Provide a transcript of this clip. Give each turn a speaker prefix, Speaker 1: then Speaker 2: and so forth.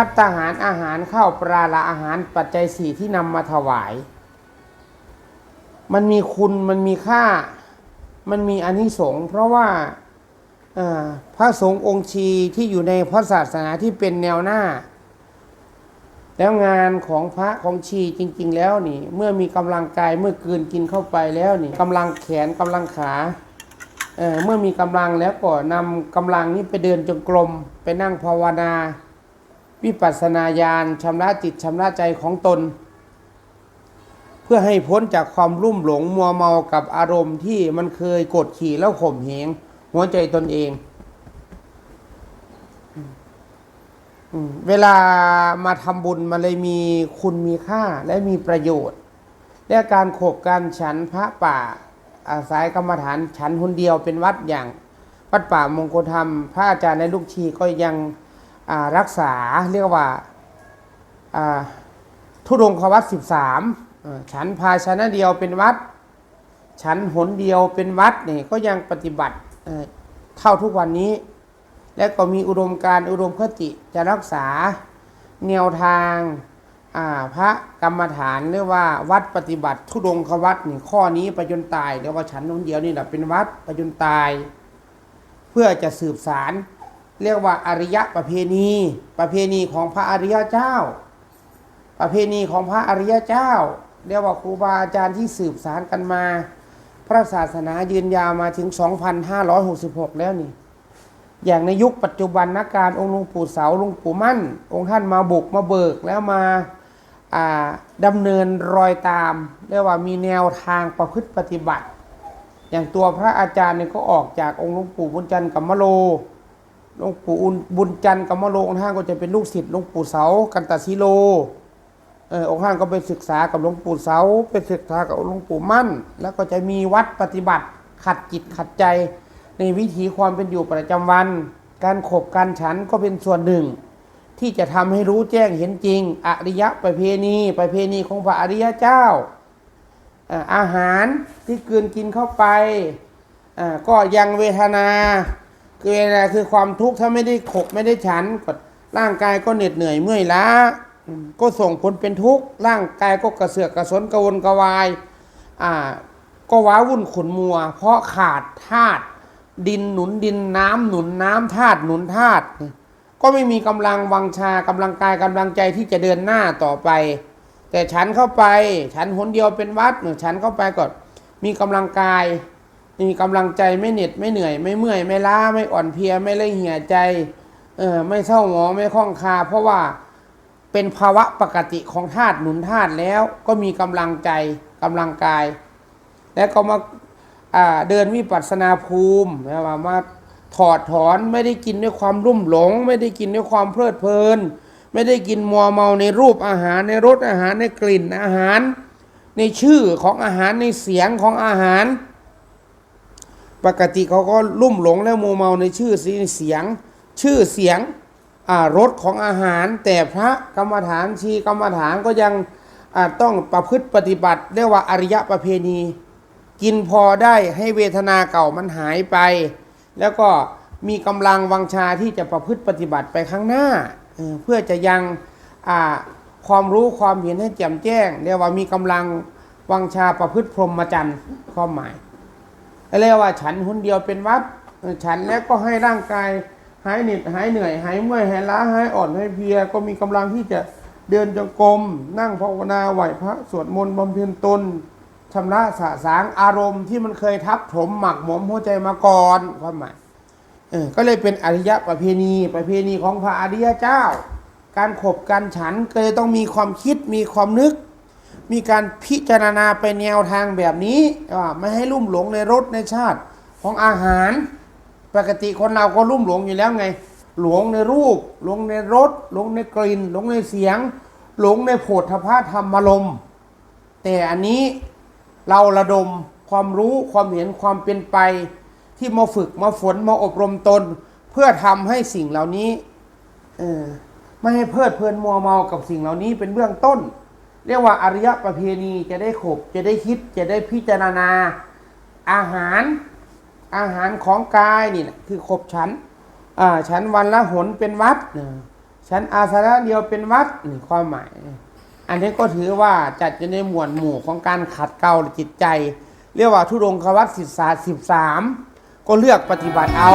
Speaker 1: พัตตาหารอาหารข้าวปลาละอาหารปัจจัยสี่ที่นำมาถวาย มันมีคุณมันมีค่า มันมีอานิสงส์เพราะว่าพระสงฆ์องค์ชีที่อยู่ในพระศาสนาที่เป็นแนวหน้า แล้วงานของพระของชีจริง ๆ แล้วนี่ เมื่อมีกำลังกายเมื่อกืนกินเข้าไปแล้วนี่กำลังแขนกำลังขาเเมื่อมีกำลังแล้วก็นำกำลังนี้ไปเดินจงกรมไปนั่งภาวนา วิปัสสนาญาณชำระจิตชำระใจของตน เพื่อให้พ้นจากความรุ่มหลงมัวเมากับอารมณ์ที่มันเคยกดขี่แล้วข่มเหงหัวใจตนเองเวลามาทำบุญมันเลยมีคุณมีค่าและมีประโยชน์ และการขบการฉันพระป่า อาศัยกรรมฐานฉันคนเดียวเป็นวัดอย่าง วัดป่ามงคลธรรม พระอาจารย์ในลูกชีก็ยัง รักษาเรียกว่าทุดงควัดสิบสามฉันภาชนะเดียวเป็นวัด ฉันหนเดียวเป็นวัดนี่ก็ยังปฏิบัติเท่าทุกวันนี้ และก็มีอุดมการอุดมคติจะรักษาแนวทางาพระกรรมฐานเรียกว่าวัดปฏิบัติ ทุดงควัดนี่ข้อนี้ไปจนตายเรียกว่าฉันหนเดียวนี่แหละเป็นวัดไปจนตาย เพื่อจะสืบสาร เรียกว่าอริยะประเพณี ประเพณีของพระอริยเจ้า ประเพณีของพระอริยเจ้า เรียกว่าครูบาอาจารย์ที่สืบสารกันมา พระศาสนายืนยาวมาถึง 2,566 แล้วนี่ อย่างในยุคปัจจุบันนักการองค์หลวงปู่เสาหลวงปู่มั่น องค์ท่านมาบุกมาเบิกแล้วมาอ่าดำเนินรอยตาม เรียกว่ามีแนวทางประพฤติปฏิบัติ อย่างตัวพระอาจารย์เนี่ยก็ออกจากองค์หลวงปู่บุญจันทร์กัมมโล หลวงปู่อุนบุญจันทร์กัมมโลองค์ท่านก็จะเป็นลูกศิษย์หลวงปู่เสากันตศิโลเออองค์ท่านก็ไปศึกษากับหลวงปู่เสาไปศึกษากับหลวงปู่มั่น แล้วก็จะมีวัดปฏิบัติ ขัดจิตขัดใจ ในวิถีความเป็นอยู่ประจำวัน การขบการฉันก็เป็นส่วนหนึ่ง ที่จะทำให้รู้แจ้งเห็นจริง อริยประเพณีประเพณีของพระอริยเจ้าอาหารที่กลืนกินเข้าไปก็ยังเวทนา คือเวทนาคือความทุกข์ถ้าไม่ได้ขบไม่ได้ฉันก็ร่างกายก็เหน็ดเหนื่อยเมื่อยล้า ก็ส่งผลเป็นทุกข์ร่างกายก็กระเสือกกระสนกระวนกระวายอ่าก็ว้าวุ่นขุนมัว เพราะขาดธาตุดินหนุนดินน้ำหนุนน้ำธาตุหนุนธาตุก็ไม่มีกำลังวังชากำลังกายกำลังใจที่จะเดินหน้าต่อไป แต่ฉันเข้าไป ฉันหนเดียวเป็นวัดเนี่ยฉันเข้าไปก่อนมีกำลังกาย มีกำลังใจไม่เหน็ดไม่เหนื่อยไม่เมื่อยไม่ล้าไม่อ่อนเพลียไม่เล่ยเหี่ยใจเออไม่เศร้าหมองไม่คล่องคา เพราะว่าเป็นภาวะปกติของธาตุหนุนธาตุแล้วก็มีกำลังใจกำลังกาย แล้วก็มาาเดินวิปัสนาภูมินะว่ามาถอดถอนไม่ได้กินด้วยความรุ่มหลง ไม่ได้กินด้วยความเพลิดเพลิน ไม่ได้กินมัวเมาในรูปอาหารในรสอาหารในกลิ่นอาหาร ในชื่อของอาหารในเสียงของอาหาร ปกติเขาก็ลุ่มหลงและมัวเมาในชื่อเสียง ชื่อเสียงรสของอาหาร แต่พระกรรมฐานชีกรรมฐานก็ยังต้องประพฤติปฏิบัติเรียกว่าอริยประเพณี กินพอได้ให้เวทนาเก่ามันหายไป แล้วก็มีกำลังวังชาที่จะประพฤติปฏิบัติไปข้างหน้าเเพื่อจะยังความรู้ความเห็นให้แจ่มแจ้งเรียกว่ามีกำลังวังชาประพฤติพรหมจรรย์ความหมาย เรียกว่าฉันคนเดียวเป็นวัดฉันแล้วก็ให้ร่างกายหายเหน็ดหายเหนื่อยหายเมื่อยหายล้าหายอ่อนหายเพลียก็มีกำลังที่จะเดินจงกรมนั่งภาวนาไหวพระสวดมนต์บำเพ็ญตนชำระสะสางอารมณ์ที่มันเคยทับถมหมักหมมหัวใจมาก่อนความหมายเออก็เลยเป็นอริยประเพณี ประเพณีของพระอริยเจ้า การขบการฉันก็เลยต้องมีความคิดมีความนึก มีการพิจารณาไปแนวทางแบบนี้ไม่ให้ลุ่มหลงในรสในชาติของอาหาร ปกติคนเราก็ลุ่มหลงอยู่แล้วไง หลงในรูป หลงในรสหลงในกลิ่น หลงในเสียง หลงในโผฏฐพะธรรมลมแต่อันนี้เราระดมความรู้ความเห็นความเป็นไป ที่มาฝึกมาฝนมาอบรมตน เพื่อทำให้สิ่งเหล่านี้ไม่ให้เพลิดเพลินมัวเมากับสิ่งเหล่านี้เป็นเบื้องต้น เรียกว่าอริยประเพณีจะได้ขบ จะได้คิดจะได้พิจารณาอาหารอาหารของกายนี่นะคือขบฉันอ่าฉันวันละหนเป็นวัดนะฉันอาสนะเดียวเป็นวัดนี่ความหมาย อันนี้ก็ถือว่าจัดอยู่ในหมวดหมู่ของการขัดเกลาจิตใจ เรียกว่าทุดงควัตสิบสาสิบสามก็เลือกปฏิบัติเอา